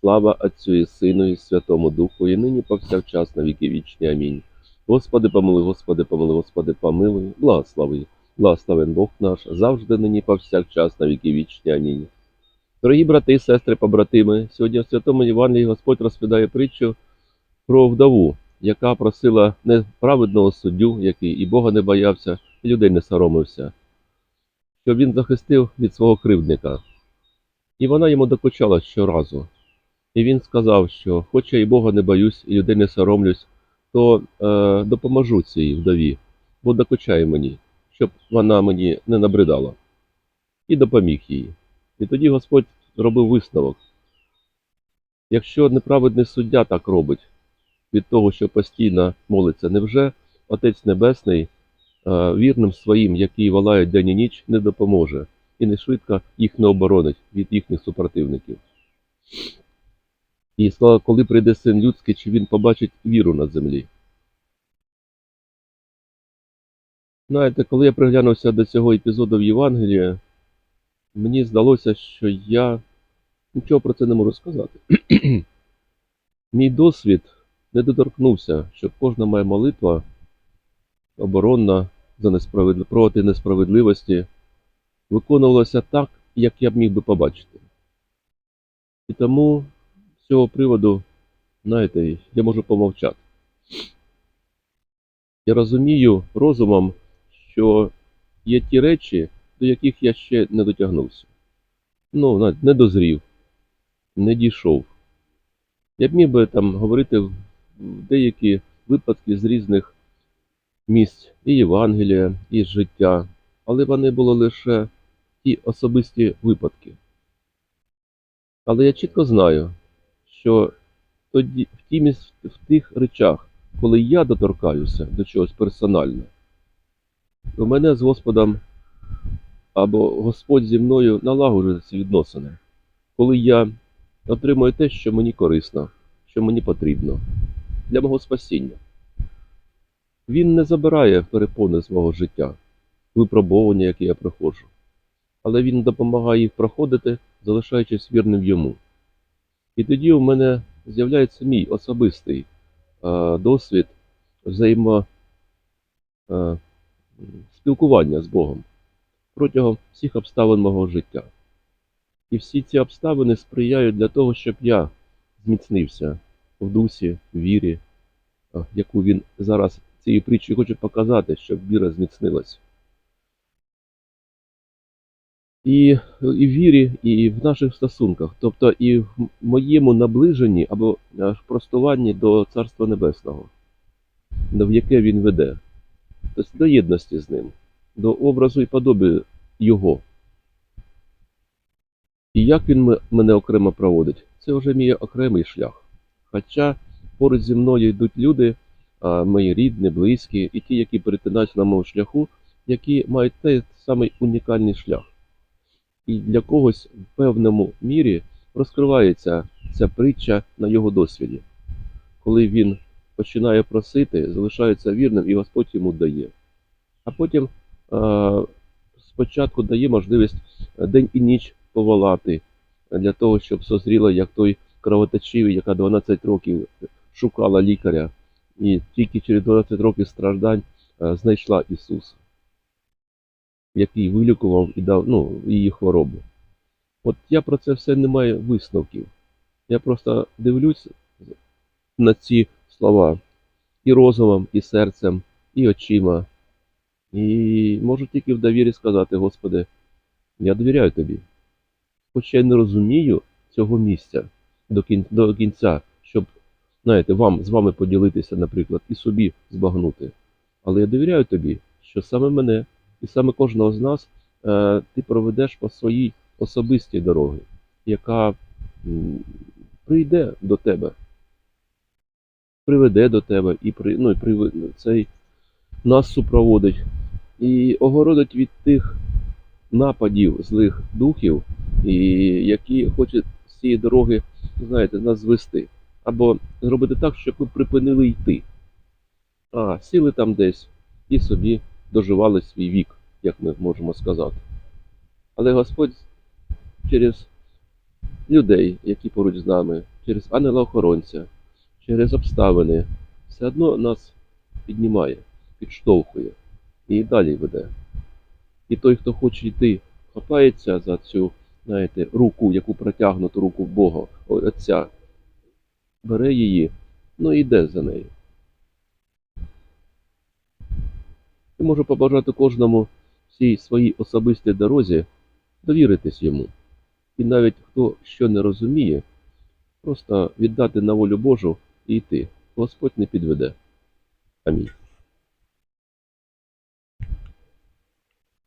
Слава Отцю і Сину, і Святому Духу, і нині повсякчас на віки вічні. Амінь. Господи, помилуй, Господи, помилуй, Господи, помилуй, благослови. Благословен Бог наш, завжди нині повсякчас на віки вічні. Амінь. Дорогі брати і сестри, побратими, сьогодні в Святому Євангелії Господь розповідає притчу про вдову, яка просила неправедного суддю, який і Бога не боявся, і людей не соромився, щоб він захистив від свого кривдника. І вона йому докучала щоразу. І він сказав, що хоч я і Бога не боюсь, і людей не соромлюсь, то е, допоможу цій вдові, бо докучає мені, щоб вона мені не набридала. І допоміг їй. І тоді Господь зробив висновок. Якщо неправедний суддя так робить від того, що постійно молиться, невже Отець Небесний е, вірним своїм, які волають день і ніч, не допоможе і не швидко їх не оборонить від їхніх супротивників? І сказала, коли прийде син людський, чи він побачить віру на землі. Знаєте, коли я приглянувся до цього епізоду в Євангелії, мені здалося, що я нічого про це не можу сказати. Мій досвід не доторкнувся, щоб кожна моя молитва оборонна за несправедли... проти несправедливості виконувалася так, як я б міг би побачити. І тому з цього приводу, знаєте, я можу помовчати. Я розумію розумом, що є ті речі, до яких я ще не дотягнувся. Ну, не дозрів, не дійшов. Я б міг би там говорити в деякі випадки з різних місць і Євангелія, і життя, але вони були лише ті особисті випадки. Але я чітко знаю, що тоді, в, ті, в тих речах, коли я доторкаюся до чогось персонально, то мене з Господом або Господь зі мною налагоджує ці відносини, коли я отримую те, що мені корисно, що мені потрібно для мого спасіння. Він не забирає перепони з мого життя, випробовування, які я проходжу, але він допомагає їх проходити, залишаючись вірним йому. І тоді у мене з'являється мій особистий е, досвід взаємо е, з Богом протягом всіх обставин мого життя. І всі ці обставини сприяють для того, щоб я зміцнився в дусі, в вірі, яку він зараз цією притчею хоче показати, щоб віра зміцнилась. І, і в вірі, і в наших стосунках, тобто і в моєму наближенні або е, простуванні до Царства Небесного, в яке він веде, тобто до єдності з ним, до образу і подоби Його. І як він мене окремо проводить, це вже мій окремий шлях. Хоча поруч зі мною йдуть люди, мої рідні, близькі, і ті, які перетинаються на моєму шляху, які мають той самий унікальний шлях. І для когось в певному мірі розкривається ця притча на його досвіді. Коли він починає просити, залишається вірним, і Господь йому дає. А потім а, спочатку дає можливість день і ніч поволати для того, щоб созріла, як той кровоточивий, яка 12 років шукала лікаря, і тільки через 12 років страждань е, знайшла Ісуса, який вилікував і дав ну, її хворобу. От я про це все не маю висновків. Я просто дивлюсь на ці слова і розумом, і серцем, і очима. І можу тільки в довірі сказати, Господи, я довіряю тобі. Хоч я не розумію цього місця до кін- до кінця, щоб, знаєте, вам з вами поділитися, наприклад, і собі збагнути. Але я довіряю тобі, що саме мене і саме кожного з нас е, ти проведеш по своїй особистій дорогі, яка прийде до тебе приведе до тебе і при, ну, і при, цей нас супроводить і огородить від тих нападів злих духів, і які хочуть з цієї дороги, знаєте, нас звести. Або зробити так, щоб ми припинили йти. А сіли там десь і собі доживали свій вік, як ми можемо сказати. Але Господь через людей, які поруч з нами, через ангела-охоронця, через обставини, все одно нас піднімає, підштовхує і далі веде. І той, хто хоче йти, хапається за цю, знаєте, руку, яку протягнуту руку Бога, Отця, бере її, ну і йде за нею. І можу побажати кожному всій своїй особистій дорозі довіритись йому. І навіть хто що не розуміє, просто віддати на волю Божу і йти. Господь не підведе. Амінь.